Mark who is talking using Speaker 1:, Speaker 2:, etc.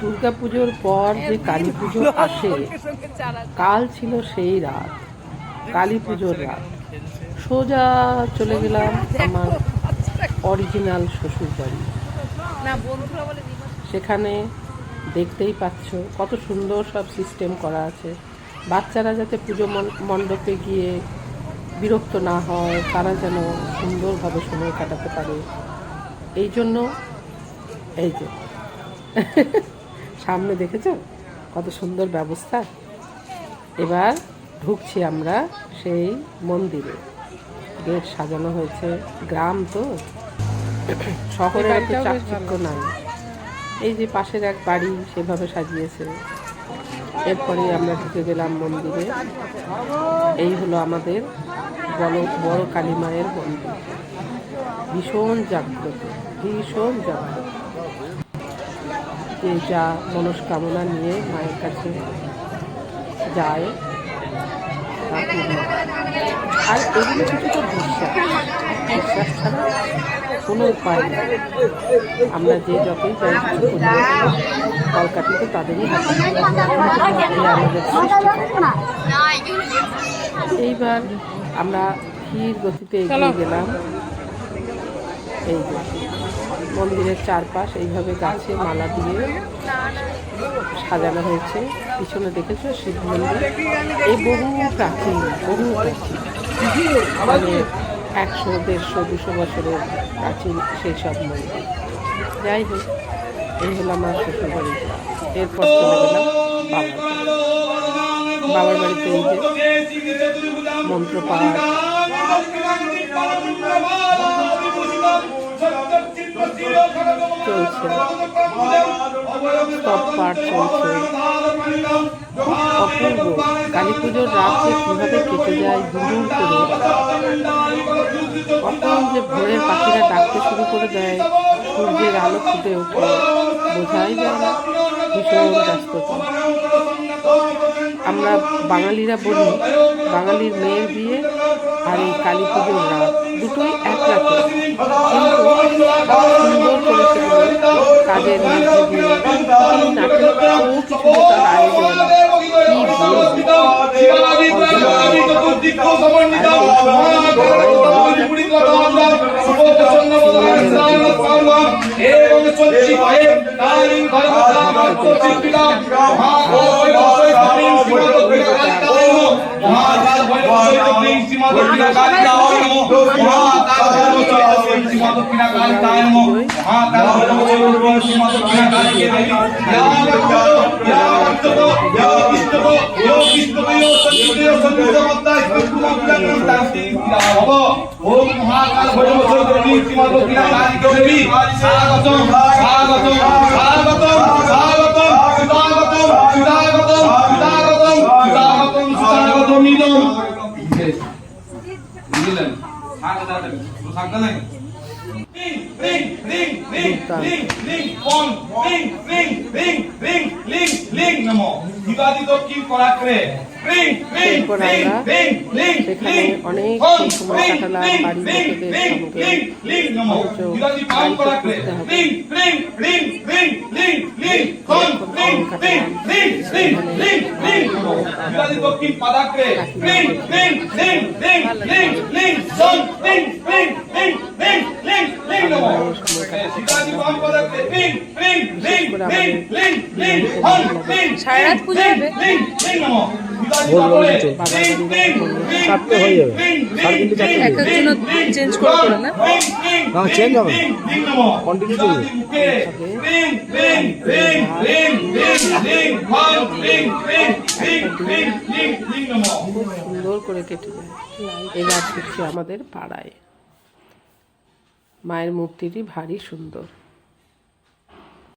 Speaker 1: দুর্গা পুজোর পর যে কালী পুজো আসে কাল ছিল সেই রাত কালী পুজোর রাত। সোজা চলে গেলাম আমার অরিজিনাল শ্বশুর বাড়ি। সেখানে দেখতেই পাচ্ছ কত সুন্দর সব সিস্টেম করা আছে। বাচ্চারা যাতে পুজো মণ্ডপে গিয়ে বিরক্ত না হয় তারা যেন সুন্দরভাবে সময় কাটাতে পারে। এই জন্য এই যে সামনে দেখেছ? কত সুন্দর ব্যবস্থা। এবার ঢুকছি আমরা সেই মন্দিরে। গেট সাজানো হয়েছে। গ্রাম তো। শহরে চাকচিক্য নাই। এই যে পাশের এক বাড়ি সেভাবে সাজিয়েছে। এরপরে আমরা ঢুকে গেলাম মন্দিরে। এই হলো আমাদের বড় বড় কালী মায়ের মন্দির। ভীষণ জাগ্রত ভীষণ জাগ্রত। যে যা মনস্কামনা নিয়ে মায়ের কাছে যায়। আর এগুলো কিছু তো বিশ্বাস। বিশ্বাস ছাড়া কোনো উপায় নেই। আমরা যে যতই যাই কেন, কলকাতা তো তাদেরই। এইবার আমরা ধীর গতিতে এগিয়ে গেলাম। এই মন্দিরের চারপাশ, এইভাবে গাছে মালা দিয়ে সাজানো হয়েছে। পিছনে দেখেছ শিব মন্দির? এই বহু প্রাচীন বহু প্রাচীন। মানে একশো, দেড়শো, দুশো বছরের প্রাচীন সেই সব মন্দির। যাই হোক, এই হলো আমার শ্বশুর বাড়ি এরপর বাবার বাবার বাড়িতে এই যে মন্ত্রপাঠ।
Speaker 2: চলছে। স্তব
Speaker 1: পাঠ চলছে
Speaker 2: অপূর্ব
Speaker 1: কালী পুজোর রাত কীভাবে কেটে যায় দুদূর করে কখন যে ভোরের পাখিরা ডাকতে শুরু করে দেয় সূর্যের আলো ফুটে ওঠে বোঝাই যায় না ভীষণ ব্যস্ততা আমরা বাঙালিরা বলি বাঙালির মেয়ের বিয়ে আর এই কালী পুজোর রাত দুটোই এক রাতে কিন্তু কাজের মধ্যে দিয়ে তিনি নাটকীয়তা ও কিছুটা আয়োজন
Speaker 2: এবং চলছি পায়ে নারী ধর্মতা মাতৃপিতা
Speaker 3: মহা
Speaker 2: মহা মহা মহা दक्षिणा काली ताय नमो महाकाल भगवती श्रीमा दक्षिणा काली के देवी या भक्तो या भक्तो
Speaker 1: या इष्टतो
Speaker 2: यो इष्टतो यो संगीत यो संगीत मत्ता कृष्ण मत्ता तांति या भव ओम महाकाल भगवती श्रीमा दक्षिणा काली के देवी स्वागतम स्वागतम स्वागतम स्वागतम स्वागतम स्वागतम स्वागतम स्वागतम स्वागतम इदम बुझलेन सांगता नाही सांगता नाही কিছু তার আয়োজন কি
Speaker 1: বলব ওম মহাকাল ভৈরব চৈতন্যী শ্রীমদ দেবী স্বাগতম স্বাগতম স্বাগতম স্বাগতম স্বাগতম স্বাগতম স্বাগতম স্বাগতম স্বাগতম নিদম বুঝলেন স্বাগতম স্বাগতম রিং রিং রিং রিং রিং পন রিং রিং রিং রিং রিং
Speaker 2: রিং নমো দিবাদি দক্ষিণ করাক্রে রিং রিং এরপর রিং
Speaker 1: আমরা
Speaker 2: রিং রিং
Speaker 1: সেখানে রিং অনেক পন, সময় রিং, কাটালাম রিং, বাড়ির রিং, লোকেদের রিং, সঙ্গে। রিং,
Speaker 2: রিং নমো
Speaker 1: অথচ দিবাদি পালন বাড়িতে করাক্রে করতে হবে। রিং
Speaker 2: রিং রিং রিং রিং রিং পন
Speaker 1: রিং রিং রিং রিং রিং রিং নমো দিবাদি দক্ষিণ
Speaker 2: পাদাক্রে
Speaker 1: রিং রিং রিং রিং
Speaker 2: রিং রিং পন রিং রিং রিং রিং রিং রিং নমো
Speaker 4: একজন
Speaker 5: চেঞ্জ করে না
Speaker 2: চেঞ্জ
Speaker 1: সুন্দর করে কেটে দেয়। এই গাছ আমাদের পাড়ায়। মায়ের মূর্তিটি ভারী সুন্দর।